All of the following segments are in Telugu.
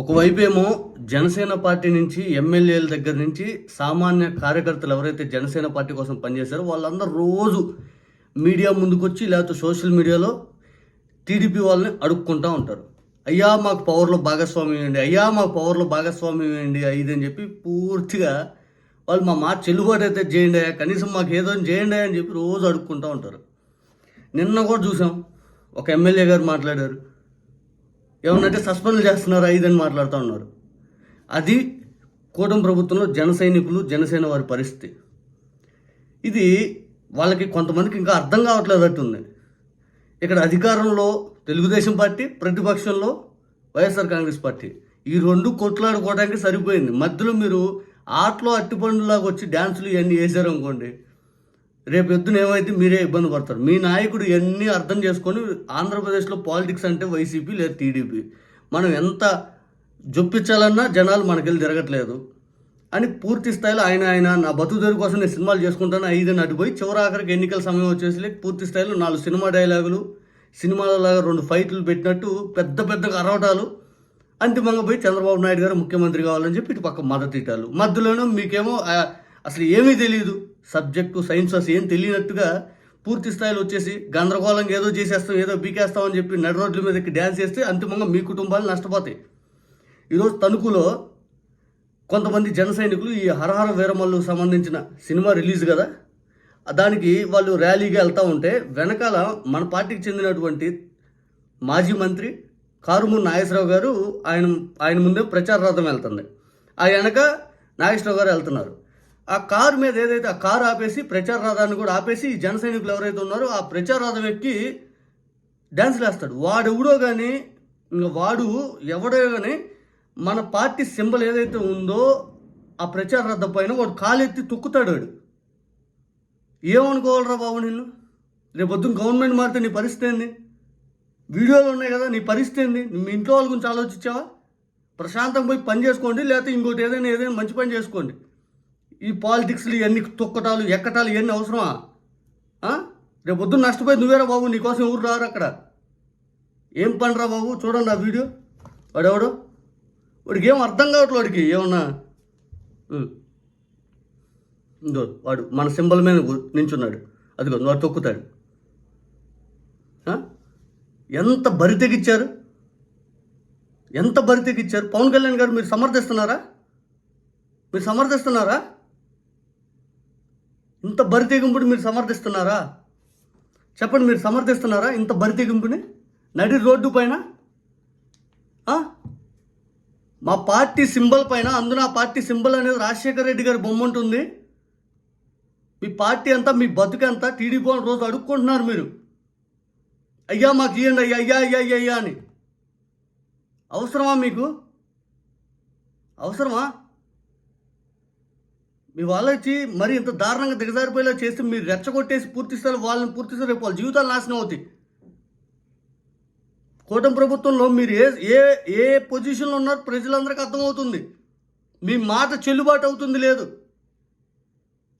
ఒకవైపు ఏమో జనసేన పార్టీ నుంచి ఎమ్మెల్యేల దగ్గర నుంచి సామాన్య కార్యకర్తలు ఎవరైతే జనసేన పార్టీ కోసం పనిచేశారో వాళ్ళందరూ రోజు మీడియా ముందుకొచ్చి లేకపోతే సోషల్ మీడియాలో టీడీపీ వాళ్ళని అడుక్కుంటూ ఉంటారు. అయ్యా మాకు పవర్లో భాగస్వామ్యం వేయండి అయ్యా మాకు పవర్లో భాగస్వామ్యం వేయండి ఇది అని చెప్పి పూర్తిగా వాళ్ళు మా మాట చెల్లుబాటు అయితే చేయండి అయ్యా కనీసం మాకు ఏదో చేయండి అని చెప్పి రోజు అడుక్కుంటూ ఉంటారు. నిన్న కూడా చూసాం. ఒక ఎమ్మెల్యే గారు మాట్లాడారు. ఏమన్నంటే సస్పెండ్ చేస్తున్నారు ఐదని మాట్లాడుతూ ఉన్నారు. అది కూటమి ప్రభుత్వంలో జన సైనికులు జనసేన వారి పరిస్థితి. ఇది వాళ్ళకి కొంతమందికి ఇంకా అర్థం కావట్లేదట్టుంది ఇక్కడ అధికారంలో తెలుగుదేశం పార్టీ ప్రతిపక్షంలో వైఎస్ఆర్ కాంగ్రెస్ పార్టీ. ఈ రెండు కొట్లాడుకోవడానికి సరిపోయింది. మధ్యలో మీరు ఆటలో అట్టిపండులాగా వచ్చి డ్యాన్సులు ఇవన్నీ వేసారు అనుకోండి రేపు ఎద్దున ఏమైతే మీరే ఇబ్బంది పడతారు. మీ నాయకుడు ఇవన్నీ అర్థం చేసుకొని ఆంధ్రప్రదేశ్లో పాలిటిక్స్ అంటే వైసీపీ లేదా టీడీపీ? మనం ఎంత జొప్పించాలన్నా జనాలు మనకెళ్ళి తిరగట్లేదు. అని పూర్తి స్థాయిలో ఆయన ఆయన నా బతుకుదేరు కోసం నేను సినిమాలు చేసుకుంటాను ఐదు నడిపోయి చివరి ఆఖరికి ఎన్నికల సమయం వచ్చేసి పూర్తి స్థాయిలో నాలుగు సినిమా డైలాగులు సినిమాలలాగా రెండు ఫైట్లు పెట్టినట్టు పెద్ద పెద్దగా అరవటాలు. అంతిమంగా పోయి చంద్రబాబు నాయుడు గారు ముఖ్యమంత్రి కావాలని చెప్పి ఇటు పక్క మద్దతు ఇటాలు మధ్యలోనూ మీకేమో అసలు ఏమీ తెలియదు సబ్జెక్టు సైన్సెస్ ఏం తెలియనట్టుగా పూర్తి స్థాయిలో వచ్చేసి గందరగోళంగా ఏదో చేసేస్తాం ఏదో బీకేస్తాం అని చెప్పి నడి రోడ్ల మీదకి డ్యాన్స్ చేస్తే అంతిమంగా మీ కుటుంబాలు నష్టపోతాయి. ఈరోజు తణుకులో కొంతమంది జన సైనికులు ఈ హరహర వీరమల్లు సంబంధించిన సినిమా రిలీజ్ కదా? దానికి వాళ్ళు ర్యాలీగా వెళ్తూ ఉంటే వెనకాల మన పార్టీకి చెందినటువంటి మాజీ మంత్రి కారుమూరి నాగేశ్వరరావు గారు ఆయన ఆయన ముందే ప్రచార రథం వెళ్తుంది. ఆ వెనక నాగేశ్వరరావు గారు వెళ్తున్నారు. ఆ కారు మీద ఏదైతే ఆ కారు ఆపేసి ప్రచార రథాన్ని కూడా ఆపేసి ఈ జన సైనికులు ఎవరైతే ఉన్నారో ఆ ప్రచార రథం ఎక్కి డ్యాన్స్లు వేస్తాడు. వాడెవడో కానీ ఇంకా వాడు ఎవడో కానీ మన పార్టీ సింబల్ ఏదైతే ఉందో ఆ ప్రచార రథం పైన వాడు కాలెత్తి తొక్కుతాడు వాడు. ఏమనుకోవాలరా బాబు నిన్ను? రేపు పొద్దున్న గవర్నమెంట్ మారితే నీ పరిస్థితి ఏంది? వీడియోలు ఉన్నాయి కదా నీ పరిస్థితి ఏంది? మీ ఇంట్లో వాళ్ళ గురించి ఆలోచించావా? ప్రశాంతం పోయి పని చేసుకోండి లేకపోతే ఇంకోటి ఏదైనా ఏదైనా మంచి పని చేసుకోండి. ఈ పాలిటిక్స్లు ఇవన్నీ తొక్కటాలు ఎక్కటాలు ఇవన్నీ అవసరమా? రేపు పొద్దున్న నష్టపోయి నువ్వేరా బాబు నీకోసం ఎవరు రారు అక్కడ? ఏం పనిరా బాబు? చూడండి ఆ వీడియో. వాడెవడు? వాడికి ఏం అర్థం కావట్లేదు వాడికి ఏమన్నా? ఇందో వాడు మన సింబల్ మీద నించున్నాడు. అదిగో వాడు తొక్కుతాడు. ఎంత బరి తెగిచ్చారు? ఎంత బరి తెగిచ్చారు? పవన్ కళ్యాణ్ గారు మీరు సమర్థిస్తున్నారా? మీరు సమర్థిస్తున్నారా? ఇంత బరితెగింపుని మీరు సమర్థిస్తున్నారా? చెప్పండి మీరు సమర్థిస్తున్నారా ఇంత బరితెగింపుని నడి రోడ్డు పైన? మా పార్టీ సింబల్ పైన అందులో ఆ పార్టీ సింబల్ అనేది రాజశేఖర రెడ్డి గారి బొమ్మ ఉంటుంది. మీ పార్టీ అంతా మీ బతుకు అంతా టీడీపీ అని రోజు అడుక్కుంటున్నారు మీరు. అయ్యా మాకు ఇవ్వండి అయ్యా అయ్యా అయ్యా అయ్యా అయ్యా అని. అవసరమా మీకు? అవసరమా? మీ వాళ్ళకి మరి ఇంత దారుణంగా దిగజారిపోయేలా చేస్తే మీరు రెచ్చగొట్టేసి పూర్తిస్తారు వాళ్ళని పూర్తిస్తారు రేపు వాళ్ళ జీవితాలు నాశనం అవుతాయి. కూటమి ప్రభుత్వంలో మీరు ఏ ఏ ఏ పొజిషన్లో ఉన్నారో ప్రజలందరికీ అర్థమవుతుంది. మీ మాట చెల్లుబాటు అవుతుంది లేదు.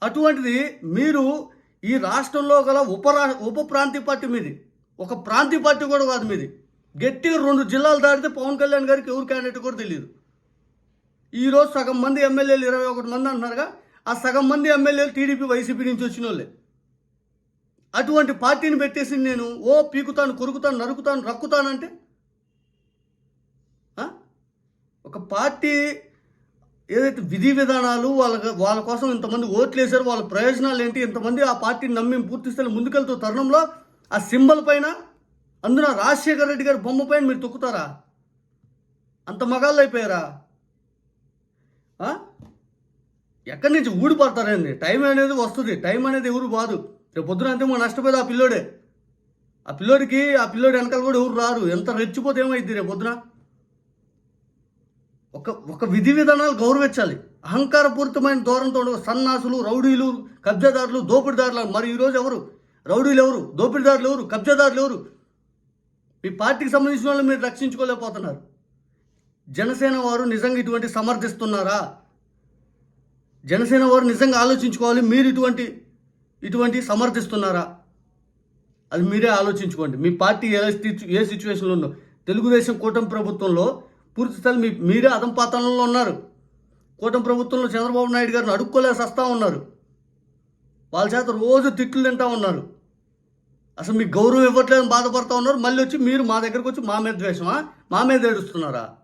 అటువంటిది మీరు ఈ రాష్ట్రంలో గల ఉపరా ఉప ప్రాంతీయ పార్టీ మీది ఒక ప్రాంతీయ పార్టీ కూడా కాదు మీది. గట్టిగా రెండు జిల్లాలు దాటితే పవన్ కళ్యాణ్ గారికి ఎవరు క్యాండిడేట్ కూడా తెలియదు ఈరోజు సగం మంది ఎమ్మెల్యేలు ఇరవై ఒకటి మంది అంటున్నారుగా ఆ సగం మంది ఎమ్మెల్యేలు టీడీపీ వైసీపీ నుంచి వచ్చిన వాళ్ళే అటువంటి పార్టీని పెట్టేసి నేను ఓ పీకుతాను కొరుకుతాను నరుకుతాను రక్కుతానంటే? ఒక పార్టీ ఏదైతే విధి విధానాలు వాళ్ళ వాళ్ళ కోసం ఇంతమంది ఓట్లు వేశారు వాళ్ళ ప్రయోజనాలు ఏంటి ఇంతమంది ఆ పార్టీని నమ్మి పూర్తిస్తే ముందుకెళ్తూ తరుణంలో ఆ సింబల్ పైన అందున రాజశేఖర రెడ్డి గారి బొమ్మ పైన మీరు తొక్కుతారా? అంత మగాళ్ళు అయిపోయారా ఆ? ఎక్కడి నుంచి ఊడిపడతారండి? టైం అనేది వస్తుంది. టైం అనేది ఎవరు బాదు. రేపు పొద్దున అంతే మనం నష్టపోయేది ఆ పిల్లోడే. ఆ పిల్లోడికి ఆ పిల్లోడి వెనకాల కూడా ఎవరు రారు. ఎంత రెచ్చిపోతే ఏమైంది రేపు పొద్దున? ఒక ఒక విధి విధానాలు గౌరవించాలి. అహంకారపూరితమైన ధోరణితో సన్నాసులు రౌడీలు కబ్జాదారులు దోపిడిదారులు మరి ఈరోజు ఎవరు? రౌడీలు ఎవరు? దోపిడిదారులు ఎవరు? కబ్జాదారులు ఎవరు? మీ పార్టీకి సంబంధించిన వాళ్ళు మీరు రక్షించుకోలేకపోతున్నారు. జనసేన వారు నిజంగా ఇటువంటి సమర్థిస్తున్నారా? జనసేన వారు నిజంగా ఆలోచించుకోవాలి. మీరు ఇటువంటి ఇటువంటి సమర్థిస్తున్నారా? అది మీరే ఆలోచించుకోండి. మీ పార్టీ ఏ ఏ సిచ్యువేషన్లో ఉందో. తెలుగుదేశం కూటమి ప్రభుత్వంలో పూర్తి స్థాయి మీ మీరే అదంపాతనంలో ఉన్నారు. కూటమి ప్రభుత్వంలో చంద్రబాబు నాయుడు గారిని అడుక్కోలేక వస్తూ ఉన్నారు. వాళ్ళ చేత రోజు తిట్లు తింటా ఉన్నారు. అసలు మీకు గౌరవం ఇవ్వట్లేదని బాధపడతా ఉన్నారు. మళ్ళీ వచ్చి మీరు మా దగ్గరకు వచ్చి మా మీద ద్వేషమా? మా మీద ఏడుస్తున్నారా?